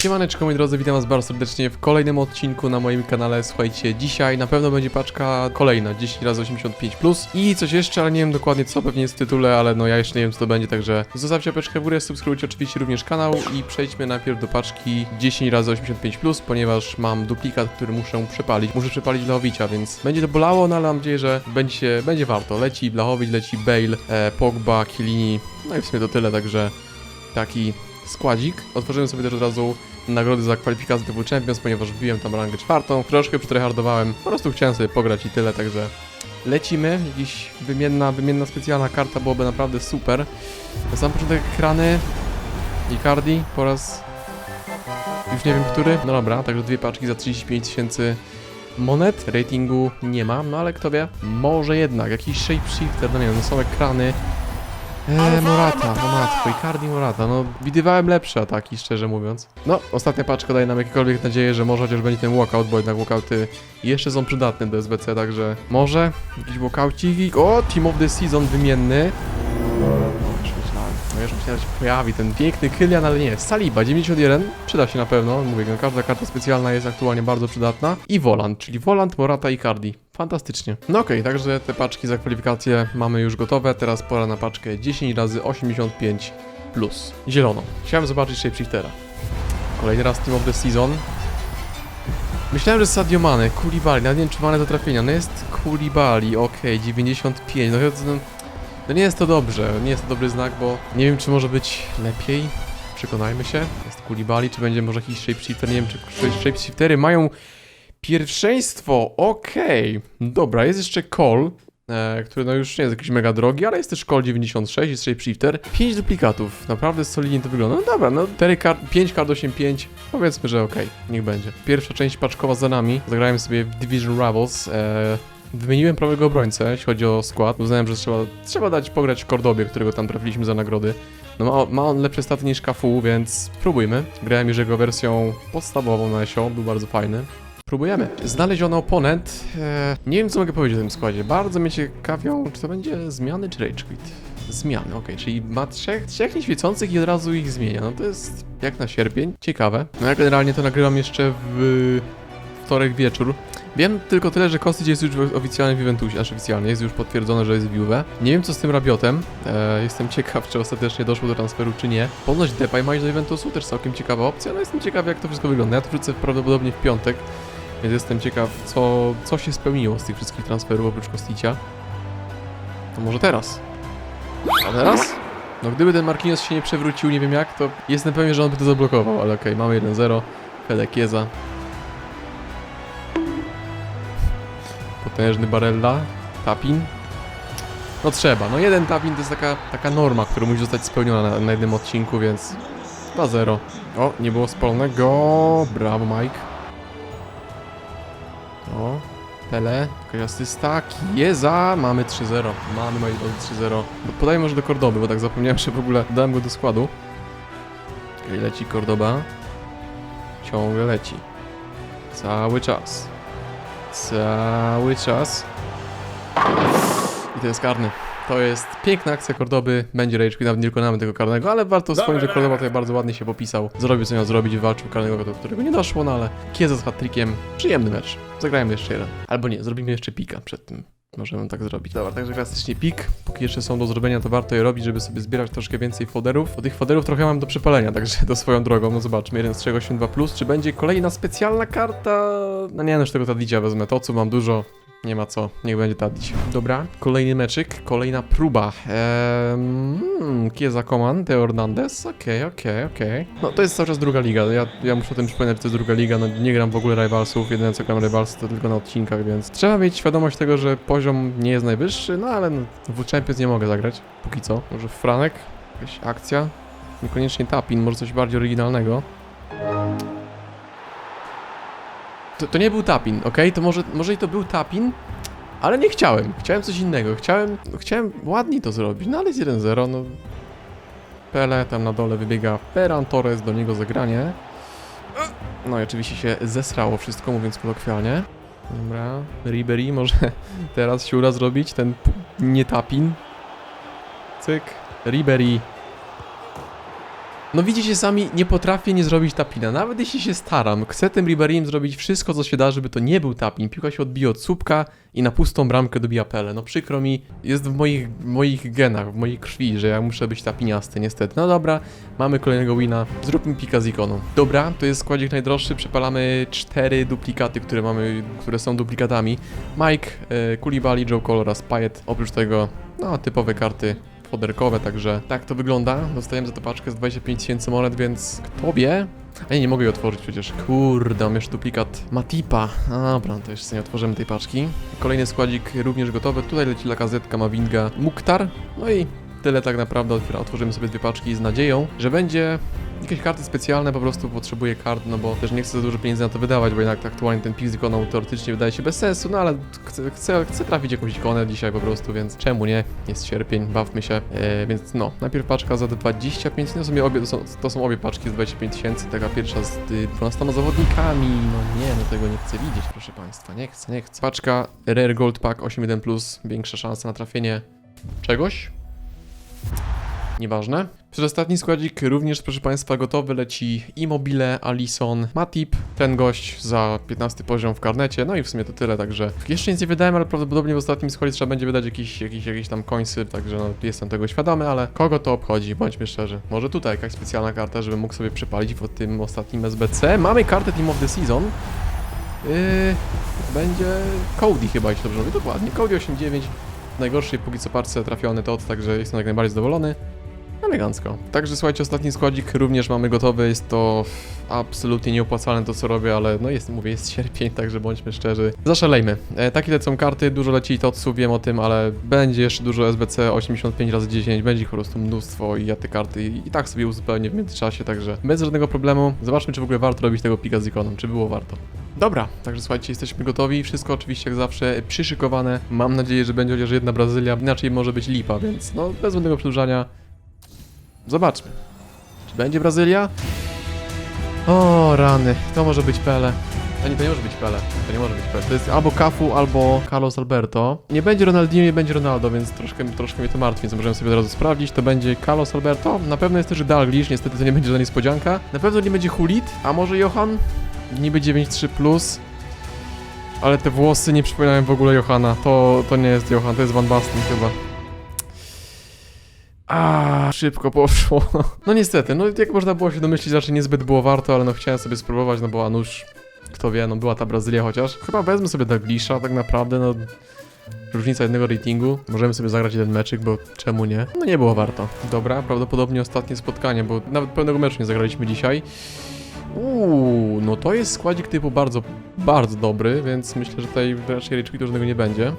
Siemaneczko moi drodzy, witam was bardzo serdecznie w kolejnym odcinku na moim kanale. Słuchajcie, dzisiaj na pewno będzie paczka kolejna, 10 razy 85 plus i coś jeszcze, ale nie wiem dokładnie co, pewnie jest w tytule, ale no ja jeszcze nie wiem co to będzie, także zostawcie paczkę w górę, subskrybujcie oczywiście również kanał i przejdźmy najpierw do paczki 10 razy 85 plus, ponieważ mam duplikat, który muszę przepalić. Muszę przepalić Blachowicia, więc będzie to bolało, no ale mam nadzieję, że będzie, będzie warto. Leci Blachowicz, leci Bale, e, Pogba, Kielini, no i w sumie to tyle, także taki składzik. Otworzyłem sobie też od razu nagrody za kwalifikację typu Champions, ponieważ wbiłem tam rangę czwartą. Troszkę przytryhardowałem, po prostu chciałem sobie pograć i tyle, także lecimy. Jakiś wymienna, wymienna specjalna karta byłoby naprawdę super. Na sam początek ekrany Icardi po raz już nie wiem który. No dobra, także dwie paczki za 35 tysięcy monet. Ratingu nie mam, no ale kto wie, może jednak jakiś shapeshifter, no nie wiem, no są ekrany. Eee, Morata, no matko, Icardi Morata, no widywałem lepsze ataki, szczerze mówiąc. No, ostatnia paczka daje nam jakiekolwiek nadzieję, że może chociaż będzie ten walkout, bo jednak walkouty jeszcze są przydatne do SBC, także może jakiś walkoucik. O, Team of the Season wymienny. No, już myślałem, no że się pojawi ten piękny Kylian, ale nie, Saliba 91, przyda się na pewno, mówię, no, każda karta specjalna jest aktualnie bardzo przydatna. I Volant, czyli Volant, Morata i Icardi. Fantastycznie. No okej, także te paczki za kwalifikacje mamy już gotowe. Teraz pora na paczkę 10 razy 85 plus. Zieloną. Chciałem zobaczyć Shapeshiftera. Kolejny raz Team of the Season. Myślałem, że Sadio Mane, Koulibaly, nawet nie wiem czy Mane do trafienia. No jest Koulibaly, okej, 95. No, to- no nie jest to dobrze, nie jest to dobry znak, bo nie wiem czy może być lepiej. Przekonajmy się. Jest Koulibaly, czy będzie może jakiś Shapeshifter, nie wiem czy Shapeshiftery mają Pierwszeństwo, okej. Dobra, jest jeszcze Call, e, który no już nie jest jakiś mega drogi, ale jest też Call 96, jest Shapeshifter. 5 duplikatów, naprawdę solidnie to wygląda. No dobra, no 4 kart, 5 kart 8-5, powiedzmy, że okej, niech będzie. Pierwsza część paczkowa za nami, zagrałem sobie w Division Rivals. E, Wymieniłem prawego obrońcę, jeśli chodzi o skład. Uznałem, że trzeba, trzeba dać pograć Kordobie, którego tam trafiliśmy za nagrody. No ma, ma on lepsze staty niż Kafu, więc spróbujmy. Grałem już jego wersją podstawową na SEO, był bardzo fajny. Próbujemy. Znaleziony oponent. E, nie wiem, co mogę powiedzieć o tym składzie. Bardzo mnie ciekawią, czy to będzie zmiany, czy rage quit. Zmiany, okej, czyli ma trzech, trzech nieświecących i od razu ich zmienia. No to jest jak na sierpień. Ciekawe. No ja generalnie to nagrywam jeszcze w wtorek wieczór. Wiem tylko tyle, że Kostic jest już oficjalnie w Juventusie, aż oficjalnie, jest już potwierdzone, że jest w Juve. Nie wiem co z tym Rabiotem, e, jestem ciekaw, czy ostatecznie doszło do transferu, czy nie. Ponoć Depay ma iść do Juventusu, też całkiem ciekawa opcja, no jestem ciekaw jak to wszystko wygląda. Ja to wrócę prawdopodobnie w piątek, więc jestem ciekaw, co, co się spełniło z tych wszystkich transferów oprócz Kosticia. To może teraz. A teraz? No gdyby ten Marquinhos się nie przewrócił, nie wiem jak, to jestem pewien, że on by to zablokował, ale okej, mamy 1-0. Fede Potężny Barella. Tapin. No trzeba, no jeden tapin to jest taka, taka norma, która musi zostać spełniona na, na jednym odcinku, więc 2-0. O, nie było spalonego. Brawo, Mike. O, Pele, jakaś asysta, Kieza, mamy 3-0. Mamy, moi drodzy, 3-0. No, Podaję może do Kordoby, bo tak zapomniałem, że w ogóle dałem go do składu. Leci Kordoba. Ciągle leci. Cały czas. Cały czas. I to jest karny. To jest piękna akcja Kordoby. Będzie rage quit, nawet nie wykonamy tego karnego, ale warto wspomnieć, że Kordoba tutaj bardzo ładnie się popisał. Zrobił co miał zrobić, walczył karnego, do którego nie doszło, no ale Kieza z hat-trickiem. Przyjemny mecz. Zagrajmy jeszcze jeden. Albo nie, zrobimy jeszcze pika przed tym. Możemy tak zrobić. Dobra, także klasycznie pik. Póki jeszcze są do zrobienia, to warto je robić, żeby sobie zbierać troszkę więcej foderów. Bo tych foderów trochę mam do przepalenia, także to swoją drogą. No zobaczmy, jeden z 382 plus. Czy będzie kolejna specjalna karta? No nie, no już tego Tadicia wezmę. To, co mam dużo, nie ma co, niech będzie Tadić. Dobra, kolejny meczyk, kolejna próba. Eee, hmm, Kieza Coman, Teo Hernandez, okej, okej, okej. No to jest cały czas druga liga, ja, ja muszę o tym przypominać, że to jest druga liga, no nie gram w ogóle Rivalsów, jedyne co gram Rivals to tylko na odcinkach, więc trzeba mieć świadomość tego, że poziom nie jest najwyższy, no ale no, w Champions nie mogę zagrać, póki co. Może Franek, jakaś akcja, niekoniecznie Tapin, może coś bardziej oryginalnego. To, to nie był tapin, ok? To może, może i to był tapin, ale nie chciałem. Chciałem coś innego. Chciałem, chciałem ładnie to zrobić, no ale jest 1-0, no. Pele tam na dole wybiega Ferran Torres, do niego zagranie. No i oczywiście się zesrało wszystko, mówiąc kolokwialnie. Dobra, Ribery może teraz się uda zrobić, ten nie tapin. Cyk, Ribery. No widzicie sami, nie potrafię nie zrobić tapina, nawet jeśli się staram. Chcę tym Riberim zrobić wszystko, co się da, żeby to nie był tapin. Piłka się odbije od słupka i na pustą bramkę dobija pele. No przykro mi, jest w moich, moich genach, w mojej krwi, że ja muszę być tapiniasty, niestety. No dobra, mamy kolejnego wina, zróbmy pika z ikoną. Dobra, to jest składzik najdroższy, przepalamy cztery duplikaty, które mamy, które są duplikatami. Mike, e, Koulibaly, Joe Cole oraz Payet. Oprócz tego, no, typowe karty foderkowe, także tak to wygląda. Dostajemy za to paczkę z 25 tysięcy monet, więc kto wie? A nie, nie mogę jej otworzyć przecież. Kurde, mam jeszcze duplikat Matipa. Dobra, to jeszcze nie otworzymy tej paczki. Kolejny składzik również gotowy. Tutaj leci lakazetka, Mavinga, Muktar. No i tyle tak naprawdę. Otworzymy sobie dwie paczki z nadzieją, że będzie jakieś karty specjalne, po prostu potrzebuję kart, no bo też nie chcę za dużo pieniędzy na to wydawać, bo jednak aktualnie ten pik z ikoną teoretycznie wydaje się bez sensu, no ale chcę, chcę, chcę trafić jakąś ikonę dzisiaj po prostu, więc czemu nie? Jest sierpień, bawmy się, e, więc no, najpierw paczka za 25, no sobie obie, to są, to są obie paczki z 25 tysięcy, taka pierwsza z y, 12 zawodnikami, no nie, no tego nie chcę widzieć, proszę Państwa, nie chcę, nie chcę. Paczka Rare Gold Pack 8.1+, większa szansa na trafienie czegoś, Nieważne. Przedostatni składzik również, proszę Państwa, gotowy leci Immobile, Alison, Matip, ten gość za 15 poziom w karnecie, no i w sumie to tyle, także jeszcze nic nie wydałem, ale prawdopodobnie w ostatnim składzie trzeba będzie wydać jakiś, jakiś, jakiś tam końcy, także no, jestem tego świadomy, ale kogo to obchodzi, bądźmy szczerzy. Może tutaj jakaś specjalna karta, żebym mógł sobie przypalić w tym ostatnim SBC. Mamy kartę Team of the Season. Yy, będzie Cody chyba, jeśli dobrze mówię, dokładnie, Cody 8.9. W najgorszej póki co parce trafiony tot, także jestem jak najbardziej zadowolony. Elegancko. Także słuchajcie, ostatni składzik również mamy gotowy. Jest to absolutnie nieopłacalne to, co robię, ale no jest, mówię, jest sierpień, także bądźmy szczerzy. Zaszalejmy. E, takie lecą karty, dużo leci Totsu, wiem o tym, ale będzie jeszcze dużo SBC 85 razy 10 będzie ich po prostu mnóstwo i ja te karty i, tak sobie uzupełnię w międzyczasie, także bez żadnego problemu. Zobaczmy, czy w ogóle warto robić tego pika z ikoną, czy było warto. Dobra, także słuchajcie, jesteśmy gotowi. Wszystko oczywiście jak zawsze przyszykowane. Mam nadzieję, że będzie chociaż jedna Brazylia, inaczej może być lipa, więc no bez żadnego przedłużania. Zobaczmy. Czy będzie Brazylia? O, rany. To może być Pele. A nie, to nie może być Pele. To nie może być Pele. To jest albo Cafu, albo Carlos Alberto. Nie będzie Ronaldinho, nie będzie Ronaldo, więc troszkę, troszkę mnie to martwi, więc możemy sobie od razu sprawdzić. To będzie Carlos Alberto. Na pewno jest też Dalglish, niestety to nie będzie żadna niespodzianka. Na pewno nie będzie Hulit, a może Johan? Niby 9-3+. Plus. Ale te włosy nie przypominają w ogóle Johana. To, to nie jest Johan, to jest Van Basten chyba. A, szybko poszło. No niestety, no jak można było się domyślić, raczej niezbyt było warto, ale no chciałem sobie spróbować, no bo a nuż, kto wie, no była ta Brazylia chociaż. Chyba wezmę sobie Dalglisza, tak naprawdę, no różnica jednego ratingu. Możemy sobie zagrać jeden meczyk, bo czemu nie? No nie było warto. Dobra, prawdopodobnie ostatnie spotkanie, bo nawet pełnego meczu nie zagraliśmy dzisiaj. Uuu, no to jest składzik typu bardzo, bardzo dobry, więc myślę, że tutaj raczej ryczki to żadnego nie będzie.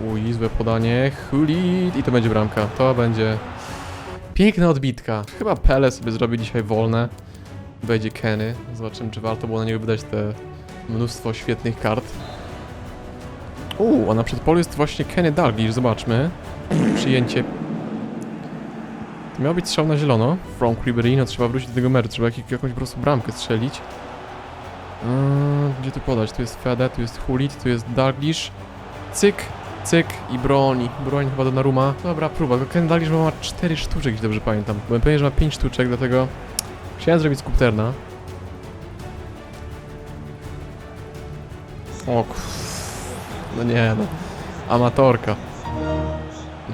Uj, złe podanie. Hulit. I to będzie bramka. To będzie piękna odbitka. Chyba Pele sobie zrobi dzisiaj wolne. Będzie Kenny. Zobaczymy, czy warto było na niego wydać te mnóstwo świetnych kart. Uuu, a na przedpolu jest właśnie Kenny Dalglish. Zobaczmy. Przyjęcie. Miał być strzał na zielono. From Ribery, no trzeba wrócić do tego meczu. Trzeba jak, jakąś po prostu bramkę strzelić. Yy, gdzie tu podać? Tu jest Fede, tu jest Hulit, tu jest Dalglish. Cyk, cyk i broni. Broń chyba do Naruma. Dobra, próba. Tylko Ken Dalglish ma 4 sztuczek, jeśli dobrze pamiętam. Byłem pewien, że ma 5 sztuczek, dlatego chciałem zrobić skupterna. O. No nie no. Amatorka.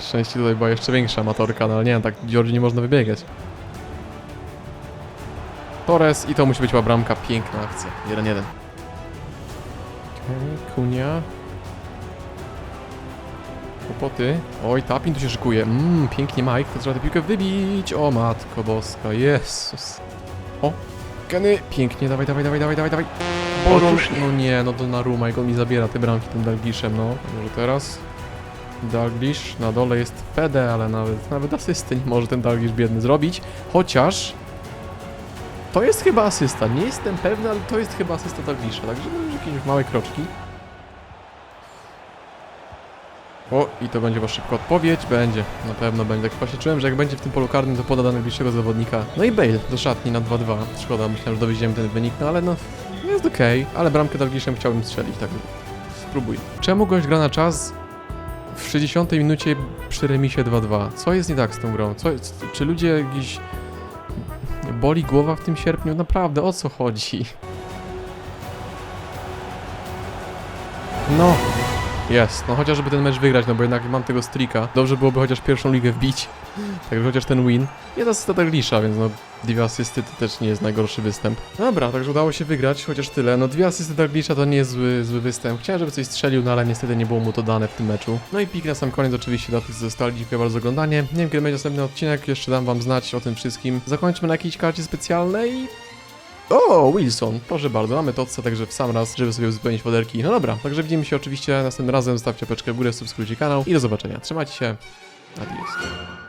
Szczęście tutaj była jeszcze większa amatorka, no ale nie tak Georgi nie można wybiegać. Torres i to musi być chyba bramka. Piękna akcja. 1-1. Okej, Kunia. Kłopoty. Oj, Tapin tu się szykuje. Mmm, pięknie Mike, to trzeba tę piłkę wybić. O matko boska, Jezus. O, Kenny, pięknie, dawaj, dawaj, dawaj, dawaj, dawaj, dawaj. Otóż, no nie, no to Naruma, jak on mi zabiera te bramki tym Dalgliszem, no. Może teraz? Dalglish, na dole jest PD, ale nawet, nawet asysty nie może ten Dalglish biedny zrobić. Chociaż... To jest chyba asysta, nie jestem pewny, ale to jest chyba asysta Dalglisza, także no, już jakieś małe kroczki. O, i to będzie wasza szybka odpowiedź. Będzie, na pewno będzie. Tak właśnie czułem, że jak będzie w tym polu karnym, to poda do najbliższego zawodnika. No i Bale do szatni na 2-2. Szkoda, myślałem, że dowieziemy ten wynik, no ale no, jest okej. Ale bramkę Dalgliszem chciałbym strzelić, tak spróbuj. Czemu gość gra na czas? w 60 minucie przy remisie 2-2. Co jest nie tak z tą grą? Co, czy ludzie jakiś... Boli głowa w tym sierpniu? Naprawdę, o co chodzi? No, jest. No chociażby ten mecz wygrać, no bo jednak mam tego streaka. Dobrze byłoby chociaż pierwszą ligę wbić. Także chociaż ten win. Jedna asysta Glisza, więc no dwie asysty to też nie jest najgorszy występ. Dobra, także udało się wygrać, chociaż tyle. No dwie asysty Dalglisza to nie jest zły, zły występ. Chciałem, żeby coś strzelił, no ale niestety nie było mu to dane w tym meczu. No i pik na sam koniec oczywiście dla tych, zostali. Dziękuję bardzo za oglądanie. Nie wiem, kiedy będzie następny odcinek, jeszcze dam wam znać o tym wszystkim. Zakończmy na jakiejś karcie specjalnej. O, Wilson, proszę bardzo, mamy to także w sam raz, żeby sobie uzupełnić woderki. No dobra, także widzimy się oczywiście następnym razem. Zostawcie peczkę w górę, subskrybujcie kanał i do zobaczenia. Trzymajcie się. Adios.